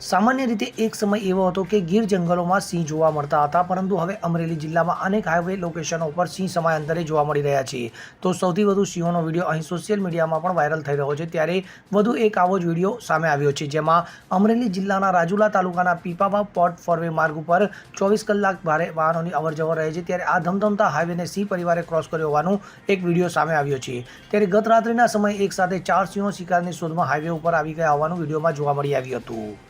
સામાન્ય રીતે એક સમય એવો હતો કે ગીર જંગલોમાં સિંહ જોવા મળતા હતા, પરંતુ હવે અમરેલી જિલ્લામાં અનેક હાઈવે લોકેશનો પર સિંહ સમયાંતરે જોવા મળી રહ્યા છે. તો સૌથી વધુ સિંહોનો વીડિયો અહીં સોશિયલ મીડિયામાં પણ વાયરલ થઈ રહ્યો છે. ત્યારે વધુ એક આવો જ વીડિયો સામે આવ્યો છે, જેમાં અમરેલી જિલ્લાના રાજુલા તાલુકાના પીપાવા પોર્ટ ફોરવે માર્ગ ઉપર ચોવીસ કલાક ભારે વાહનોની અવરજવર રહે છે. ત્યારે આ ધમધમતા હાઈવેને સિંહ પરિવારે ક્રોસ કર્યો હોવાનું એક વીડિયો સામે આવ્યો છે. ત્યારે ગત રાત્રિના સમયે એક સાથે ચાર સિંહો શિકારની શોધમાં હાઈવે ઉપર આવી ગયા હોવાનું વિડીયોમાં જોવા મળી આવ્યું હતું.